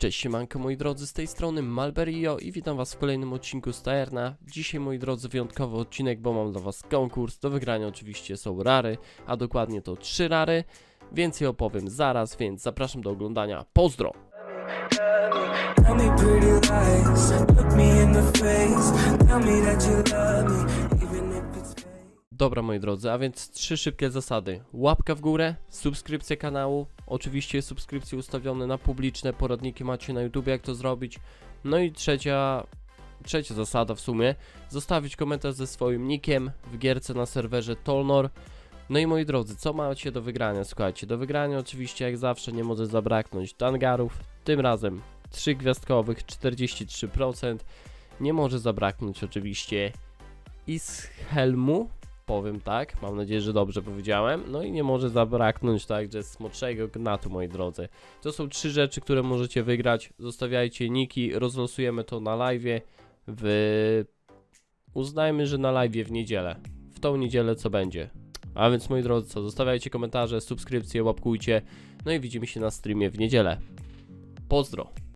Cześć siemanko moi drodzy, z tej strony Malberio i witam was w kolejnym odcinku z. Dzisiaj moi drodzy wyjątkowy odcinek, bo mam dla was konkurs. Do wygrania oczywiście są rary, a dokładnie to trzy rary. Więcej opowiem zaraz, więc zapraszam do oglądania. Pozdro! Tell me Dobra moi drodzy, a więc trzy szybkie zasady. Łapka w górę, subskrypcja kanału, oczywiście subskrypcje ustawione na publiczne, poradniki macie na YouTube jak to zrobić. No i trzecia, trzecia zasada w sumie, zostawić komentarz ze swoim nickiem w gierce na serwerze Tolnor. No i moi drodzy, co macie do wygrania? Słuchajcie, do wygrania oczywiście jak zawsze nie może zabraknąć tangarów, tym razem 3 gwiazdkowych, 43%. Nie może zabraknąć oczywiście Ishelmu, tak, mam nadzieję, że dobrze powiedziałem. No i nie może zabraknąć także smoczego gnatu, moi drodzy. To są trzy rzeczy, które możecie wygrać. Zostawiajcie niki, rozlosujemy to na live w... Uznajmy, że na live w niedzielę. W tą niedzielę co będzie. A więc moi drodzy, co, zostawiajcie komentarze, subskrypcje, łapkujcie. No i widzimy się na streamie w niedzielę. Pozdro!